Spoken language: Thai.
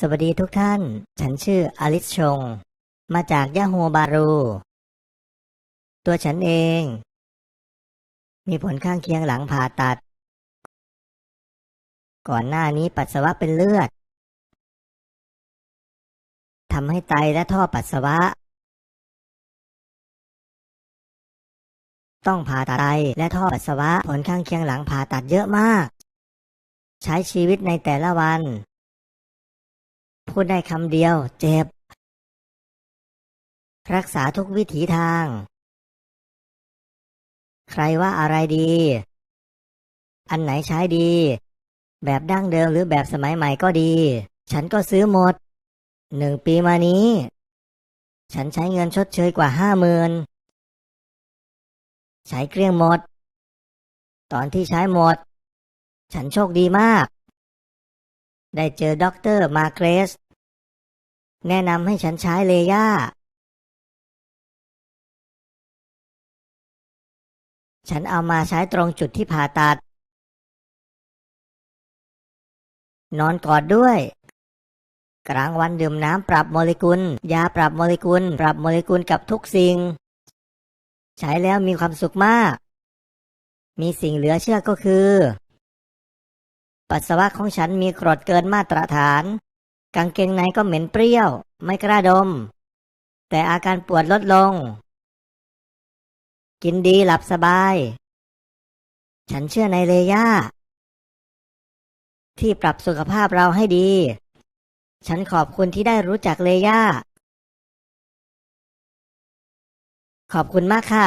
สวัสดีทุกท่าน ฉันชื่ออลิสชง มาจากยะโฮบารู ตัวฉันเอง มีผลข้างเคียงหลังผ่าตัด ก่อนหน้านี้ปัสสาวะเป็นเลือด ทำให้ไตและท่อปัสสาวะ ต้องผ่าตัดไตและท่อปัสสาวะ ผลข้างเคียงหลังผ่าตัดเยอะมาก ใช้ชีวิตในแต่ละวัน พูดได้คำเดียว เจ็บ รักษาทุกวิถีทาง ใครว่าอะไรดี อันไหนใช้ดี แบบดั้งเดิมหรือแบบสมัยใหม่ก็ดี ฉันก็ซื้อหมด หนึ่งปีมานี้ ฉันใช้เงินชดเชยกว่าห้าหมื่นใช้เกลี้ยงหมด ตอนที่ใช้หมด ฉันโชคดีมาก ได้เจอด็อกเตอร์มาเกรส แนะนำให้ฉันใช้เลย่า ฉันเอามาใช้ตรงจุดที่ผ่าตัด นอนกอดด้วย กลางวันดื่มน้ำปรับโมเลกุล ยาปรับโมเลกุล ปรับโมเลกุลกับทุกสิ่ง ใช้แล้วมีความสุขมาก มีสิ่งเหลือเชื่อก็คือ ปัสสาวะของฉันมีกรดเกินมาตรฐาน กางเกงในก็เหม็นเปรี้ยว ไม่กล้าดม แต่อาการปวดลดลง กินดีหลับสบาย ฉันเชื่อในเลย่าที่ปรับสุขภาพเราให้ดี ฉันขอบคุณที่ได้รู้จักเลย่าขอบคุณมากค่ะ